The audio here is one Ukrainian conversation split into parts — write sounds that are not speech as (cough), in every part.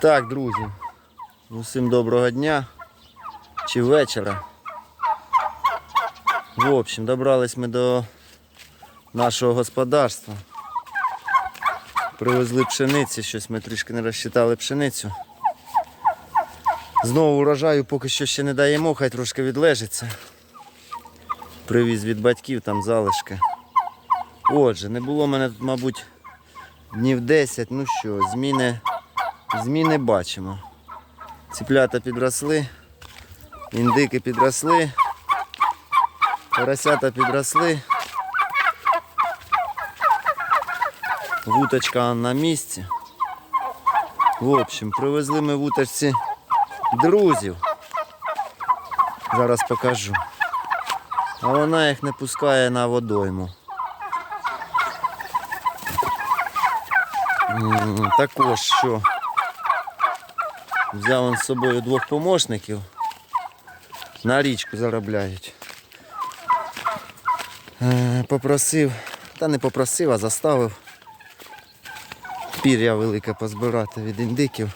Так, друзі, усім доброго дня чи вечора. В общем, добрались ми до нашого господарства. Привезли пшениці, щось ми трішки не розчитали пшеницю. Знову урожаю поки що ще не даємо, хай трошки відлежиться. Привіз від батьків там залишки. Отже, не було мене тут, мабуть, днів 10. Ну що, зміни, зміни бачимо. Ціплята підросли, індики підросли, поросята підросли. Вуточка на місці. В общем, привезли ми вуточці друзів. Зараз покажу. А вона їх не пускає на водойму. Також що взяв он з собою двох помощників. На річку заробляють. Е, Попросив, та не попросив, а заставив пір'я велике позбирати від індиків.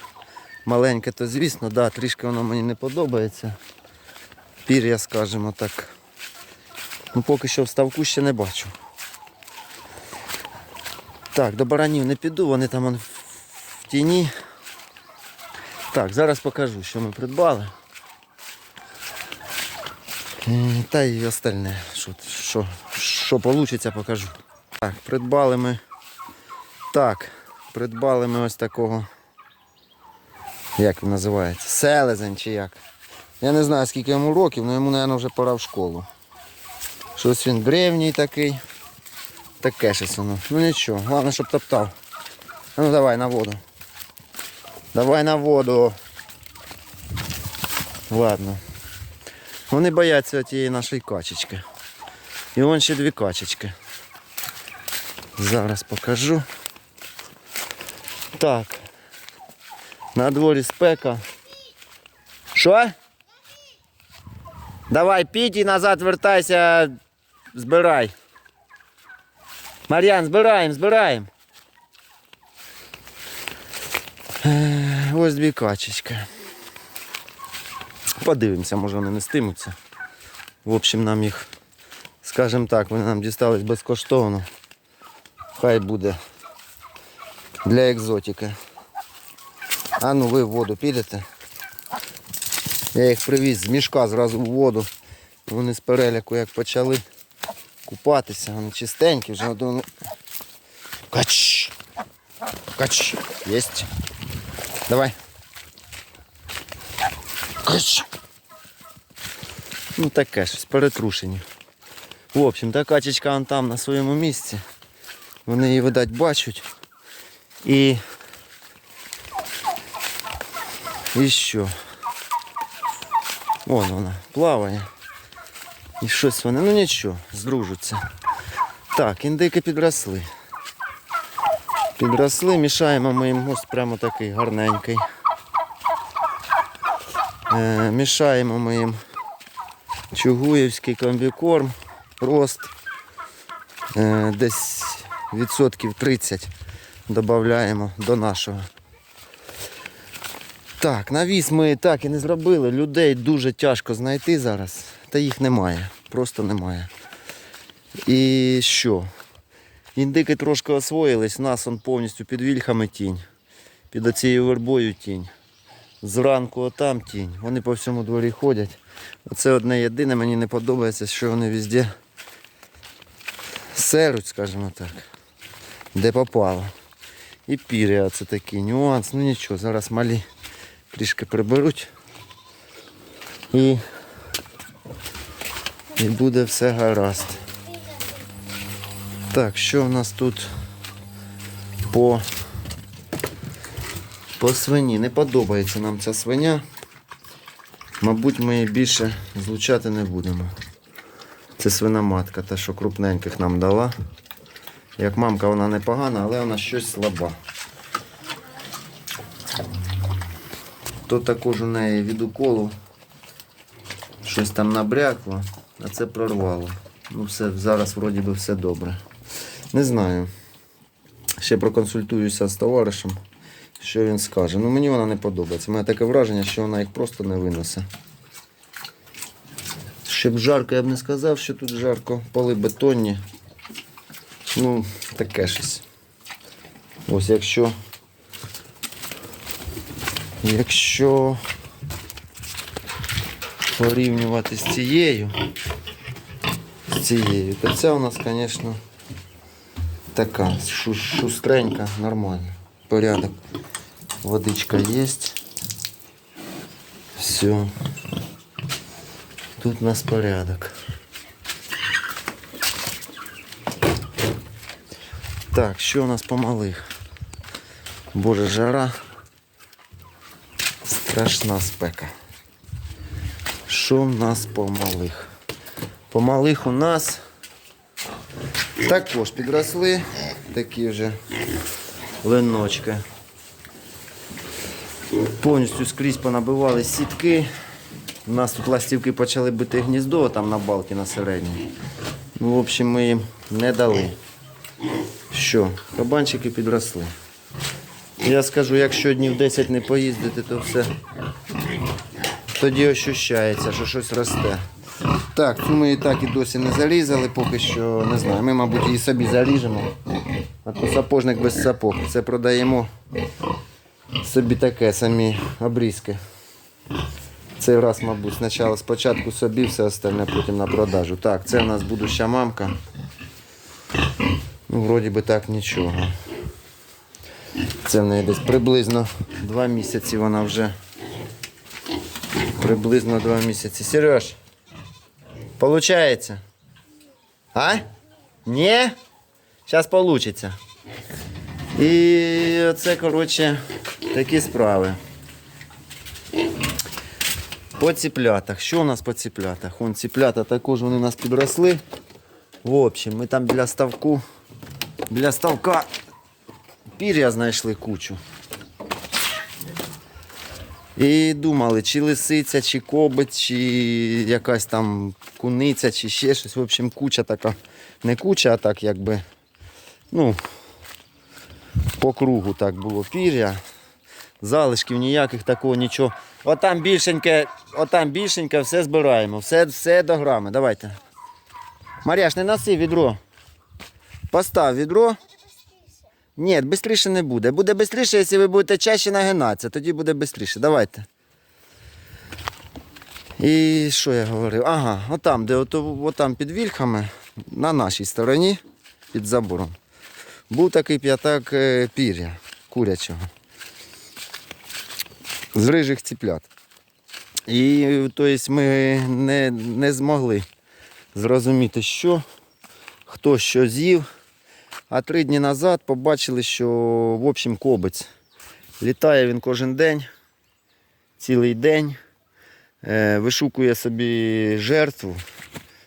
Маленьке, то звісно, да, трішки воно мені не подобається. Пір'я, скажімо так. Ну, поки що в ставку ще не бачу. Так, до баранів не піду, вони там в тіні. Так, зараз покажу, що ми придбали. Та й остальне, що, що, що вийде, покажу. Так, придбали ми. Так, придбали ми ось такого. Як він називається? Селезень чи як. Я не знаю скільки йому років, але йому, мабуть, вже пора в школу. Щось він древній такий. Таке щось воно. Ну нічого, головне, щоб топтав. Ну давай на воду. Давай на воду. Ладно. Вони бояться тієї нашої качечки. І вон ще дві качечки. Зараз покажу. Так. На дворі спека. Що? Давай піть і назад вертайся, збирай. Мар'ян, збираємо, збираємо. Ось дві качечки. Подивимося, може вони не стимуться. В общем, нам їх, скажімо так, вони нам дістались безкоштовно. Хай буде для екзотики. А ну ви в воду підете. Я їх привіз з мішка зразу в воду. Вони з переляку як почали купатися, вони чистенькі, вже. Кач! Кач! Єсть. Давай. Ну таке щось, перетрушені. В общем, та качечка вон там на своєму місці. Вони її, видать, бачать. І. І що? Вон вона плаває. І щось вони, ну нічого, здружаться. Так, індики підросли. Підросли, мішаємо ми їм ось прямо такий гарненький. Е, мішаємо ми їм чугуївський комбікорм, рост. Е, десь відсотків 30 додаємо до нашого. Так, навіс ми так і не зробили. Людей дуже тяжко знайти зараз. Та їх немає. Просто немає. І що? Індики трошки освоїлись, нас он повністю під вільхами тінь. Під оцією вербою тінь. Зранку отам тінь. Вони по всьому дворі ходять. Оце одне єдине, мені не подобається, що вони везде серуть, скажімо так. Де попало. І пір'я це такий нюанс. Ну нічого, зараз малі трішки приберуть. І, і буде все гаразд. Так, що в нас тут по, по свині? Не подобається нам ця свиня. Мабуть, ми її більше злучати не будемо. Це свина матка, та що крупненьких нам дала. Як мамка вона непогана, але вона щось слаба. То також у неї від уколу щось там набрякло, а це прорвало. Ну все, зараз вроді би все добре. Не знаю. Ще проконсультуюся з товаришем, що він скаже. Ну мені вона не подобається. У мене таке враження, що вона їх просто не винесе. Щоб жарко, я б не сказав, що тут жарко. Поли бетонні. Ну, таке щось. Ось якщо. Якщо порівнювати з цією, з цією, то ця у нас, звісно, така шустренька, нормальна. Порядок. Водичка є. Все. Тут у нас порядок. Так, що у нас по малих? Боже, жара. Страшна спека. Що в нас по малих? По малих у нас також підросли такі вже линочки. Повністю скрізь понабивали сітки. У нас тут ластівки почали бити гніздо там на балки на середній. Ну, в общем, ми їм не дали. Що, кабанчики підросли. Я скажу, якщо днів 10 не поїздити, то все. Тоді ощущається, що щось росте. Так, цю ми і так і досі не залізали, поки що не знаю. Ми, мабуть, її собі заріжемо. А то сапожник без сапог. Це продаємо собі таке, самі обрізки. Цей раз, мабуть, спочатку, спочатку собі, все остальне потім на продажу. Так, це у нас будуща мамка. Ну, вроді би так нічого. Це в неї десь приблизно два місяці вона вже. Приблизно два місяці. Сереж, получається? А? Ні? Зараз получиться. І оце, коротше, такі справи. По ціплятах. Що у нас по ціплятах? Вон ціплята також вони у нас підросли. В общем, ми там біля ставку. Біля ставка пір'я знайшли кучу. І думали, чи лисиця, чи кобить, чи якась там куниця, чи ще щось. В общем, куча така. Не куча, а так якби. Ну, по кругу так було пір'я. Залишків ніяких такого нічого. Отам більшеньке, отам більшеньке, все збираємо. Все, все до грами. Давайте. Маряш, не носи відро. Постав відро. Ні, швидше не буде. Буде швидше, якщо ви будете чаще нагинатися, тоді буде швидше. Давайте. І що я говорив? Ага, отам, де ото, отам під вільхами, на нашій стороні, під забором, був такий п'ятак е, пір'я курячого. З рижих ціплят. І тобто, ми не, не змогли зрозуміти, що, хто що з'їв. А три дні назад побачили, що в общем кобець. Літає він кожен день, цілий день, е, вишукує собі жертву,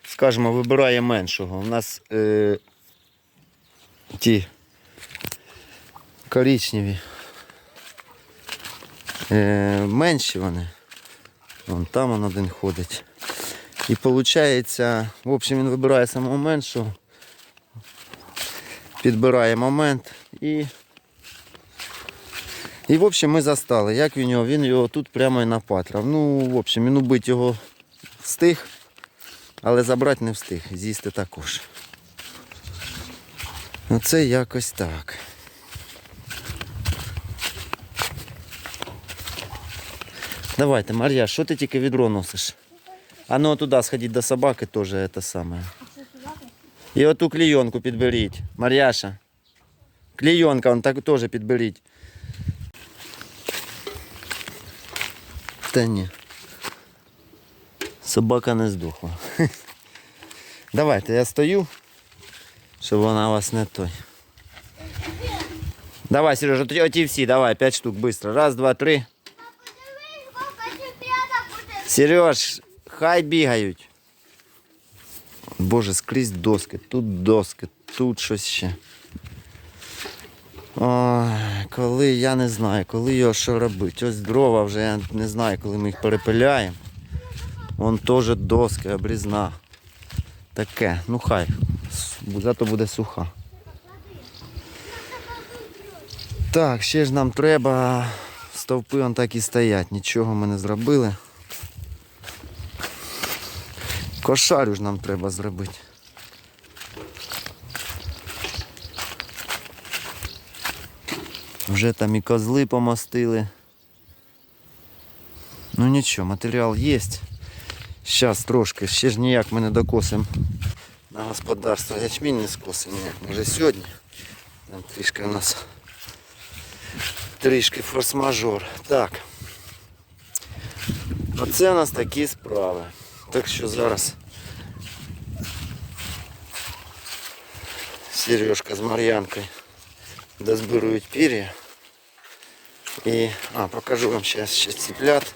скажімо, вибирає меншого. У нас е, ті коричневі. Е, менші вони. Вон там он один ходить. І виходить, в общем, він вибирає самого меншого підбирає момент і. І в общем ми застали. Як він його? Він його тут прямо і напатрав. Ну, в общем, він убити його встиг, але забрати не встиг. З'їсти також. Оце якось так. Давайте, Мар'я, що ти тільки відро носиш? А ну туди сходіть до собаки теж це саме. І оту клійонку підберіть. Мар'яша. Клійонка, он так теж підберіть. Та ні. Собака не здохла. (laughs) Давайте, я стою, щоб вона вас не той. Давай, Сережа, оті- оті всі, давай, п'ять штук, швидко. Раз, два, три. Сереж, хай бігають. Боже, скрізь доски, тут доски, тут щось ще. Ой, коли я не знаю, коли його що робити. Ось дрова вже я не знаю, коли ми їх перепиляємо. Вон теж доски, обрізна. Таке, ну хай. Зато буде суха. Так, ще ж нам треба. Стовпи он так і стоять, нічого ми не зробили. Кошарю ж нам треба зробити. Вже там і козли помостили. Ну нічого, матеріал є. Зараз трошки, ще ж ніяк ми не докосимо на господарство. Ячмінь не скосимо ніяк. Може сьогодні. Там трішки у нас трішки форс-мажор. Так. Оце у нас такі справи. Так що зараз Сережка з Мар'янкою дозбирують пір'я. І, а, покажу вам зараз ще ціплят.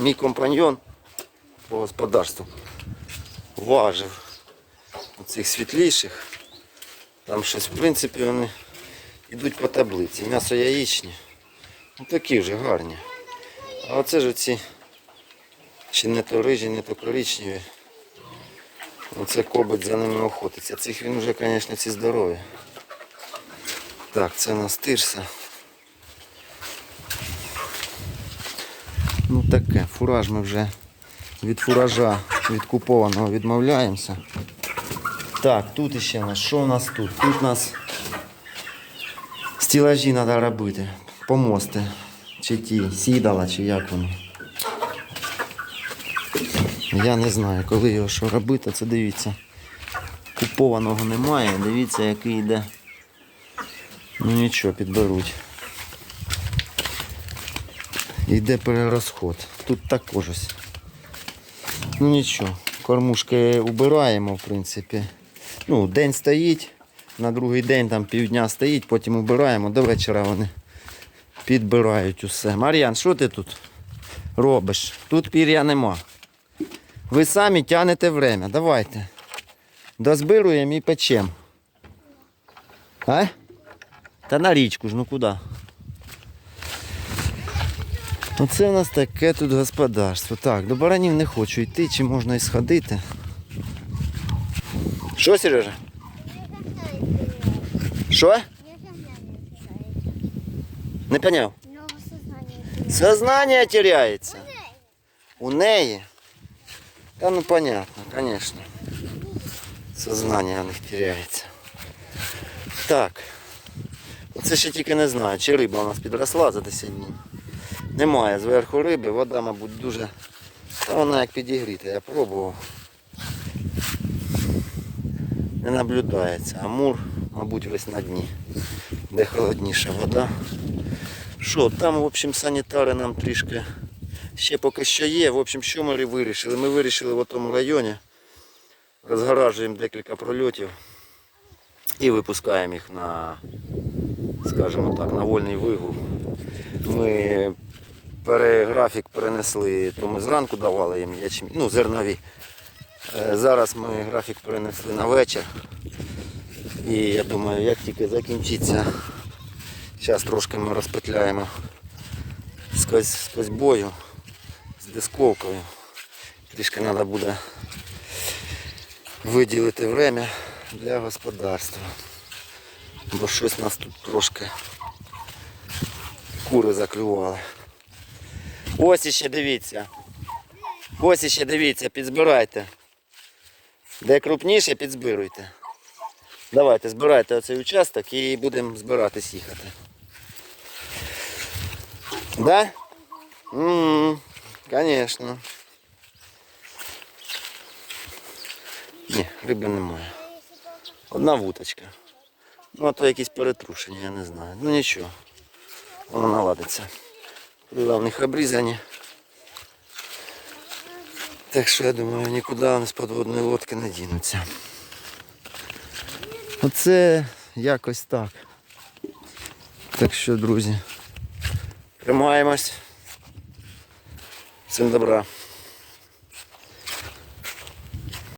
Мій компаньйон по господарству важив оцих світліших. Там щось, в принципі, вони йдуть по таблиці. М'ясо яєчні. Ну такі вже гарні. А оце ж оці чи не то рижі, не то коричневі. Оце кобить за ними охотиться. Цих він вже, звісно, ці здорові. Так, це у нас тирса. Ну таке, фураж ми вже від фуража від купованого відмовляємося. Так, тут іще у нас. Що у нас тут? Тут у нас стілажі треба робити. Помости. Чи ті, сідала, чи як вони. Я не знаю, коли його що робити, це дивіться. Купованого немає, дивіться, який йде. Ну нічого, підберуть. Йде перерозход. Тут також ось. Ну нічого, кормушки убираємо, в принципі. Ну, день стоїть, на другий день там півдня стоїть, потім убираємо, до вечора вони підбирають усе. Мар'ян, що ти тут робиш? Тут пір'я нема. Ви самі тянете время. Давайте. Дозбируємо і печемо. А? Та на річку ж, ну куди? Оце у нас таке тут господарство. Так, до баранів не хочу йти, чи можна і сходити. Що, Сережа? Що? Не поняв? Много сознания. Сознание теряется. У неї? Та ну понятно, конечно. Сознание у них теряється. Так. Оце ще тільки не знаю, чи риба у нас підросла за 10 днів. Немає зверху риби, вода, мабуть, дуже. Та вона як підігріта, я пробував. Не наблюдається. Амур, мабуть, весь на дні. Де холодніша вода. Що, там, в общем, санітари нам трішки ще поки що є. В общем, що ми вирішили? Ми вирішили в тому районі. Розгаражуємо декілька прольотів і випускаємо їх на, скажімо так, на вольний вигул. Ми графік перенесли, то ми зранку давали їм ячмінь, ну, зернові. Е, Зараз ми графік перенесли на вечір. І я думаю, як тільки закінчиться Зараз трошки ми розпетляємо з кось- з з дисковкою. Трішки треба буде виділити время для господарства. Бо щось нас тут трошки кури заклювали. Ось іще дивіться. Ось іще дивіться, підзбирайте. Де крупніше, підзбируйте. Давайте, збирайте оцей участок і будемо збиратись їхати. Да? М, Конечно. Ні, риби немає. Одна вуточка. Ну, а то якісь перетрушення, я не знаю. Ну нічого. Воно наладиться. Крила в них обрізані. Так що я думаю, нікуди вони з подводної лодки не дінуться. Оце якось так. Так що, друзі, тримаємось. Всім добра.